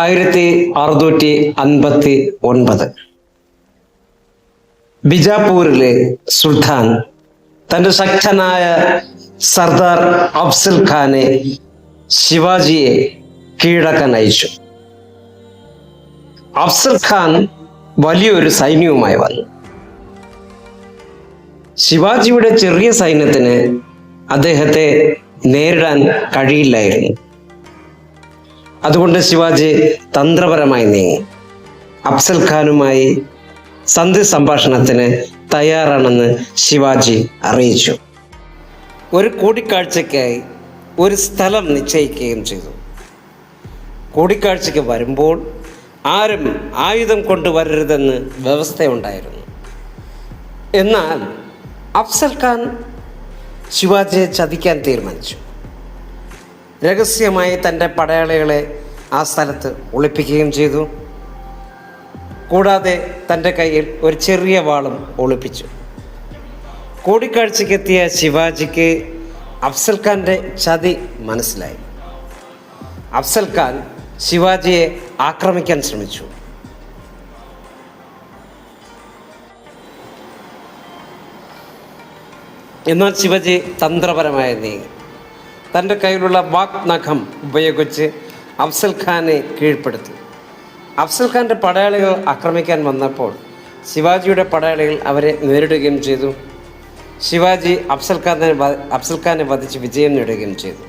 ആയിരത്തി അറുന്നൂറ്റി അൻപത്തി ഒൻപത്. ബിജാപൂരിലെ സുൽത്താൻ തന്റെ ശക്തനായ സർദാർ അഫ്സൽ ഖാനെ ശിവാജിയെ കീഴടക്കാൻ അയച്ചു. അഫ്സൽ ഖാൻ വലിയൊരു സൈന്യവുമായി വന്നു. ശിവാജിയുടെ ചെറിയ സൈന്യത്തിന് അദ്ദേഹത്തെ നേരിടാൻ കഴിയില്ലായിരുന്നു. അതുകൊണ്ട് ശിവാജി തന്ത്രപരമായി നീങ്ങി. അഫ്സൽ ഖാനുമായി സന്ധി സംഭാഷണത്തിന് തയ്യാറാണെന്ന് ശിവാജി അറിയിച്ചു. ഒരു കൂടിക്കാഴ്ചയ്ക്കായി ഒരു സ്ഥലം നിശ്ചയിക്കുകയും ചെയ്തു. കൂടിക്കാഴ്ചയ്ക്ക് വരുമ്പോൾ ആരും ആയുധം കൊണ്ടുവരരുതെന്ന് വ്യവസ്ഥയുണ്ടായിരുന്നു. എന്നാൽ അഫ്സൽ ഖാൻ ശിവാജിയെ ചതിക്കാൻ തീരുമാനിച്ചു. രഹസ്യമായി തന്റെ പടയാളികളെ ആ സ്ഥലത്ത് ഒളിപ്പിക്കുകയും ചെയ്തു. കൂടാതെ തന്റെ കയ്യിൽ ഒരു ചെറിയ വാളും ഒളിപ്പിച്ചു. കൂടിക്കാഴ്ചയ്ക്കെത്തിയ ശിവാജിക്ക് അഫ്സൽ ഖാന്റെ ചതി മനസ്സിലായി. അഫ്സൽ ഖാൻ ശിവാജിയെ ആക്രമിക്കാൻ ശ്രമിച്ചു. എന്നാൽ ശിവജി തന്ത്രപരമായ നീങ്ങി തന്റെ കയ്യിലുള്ള വാക് നഖം ഉപയോഗിച്ച് അഫ്സൽ ഖാനെ കീഴ്പ്പെടുത്തി. അഫ്സൽ ഖാന്റെ പടയാളികൾ ആക്രമിക്കാൻ വന്നപ്പോൾ ശിവാജിയുടെ പടയാളികൾ അവരെ നേരിടുകയും ചെയ്തു. ശിവാജി അഫ്സൽ ഖാനെ അഫ്സൽ ഖാനെ വധിച്ച് വിജയം നേടുകയും ചെയ്തു.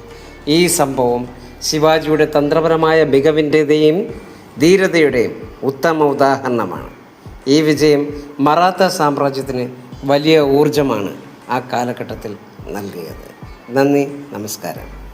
ഈ സംഭവം ശിവാജിയുടെ തന്ത്രപരമായ മികവിന്റെയും ധീരതയുടെയും ഉത്തമ ഉദാഹരണമാണ്. ഈ വിജയം മറാത്ത സാമ്രാജ്യത്തിന് വലിയ ഊർജമാണ് ആ കാലഘട്ടത്തിൽ നൽകിയത്. നന്ദി നമസ്കാരം.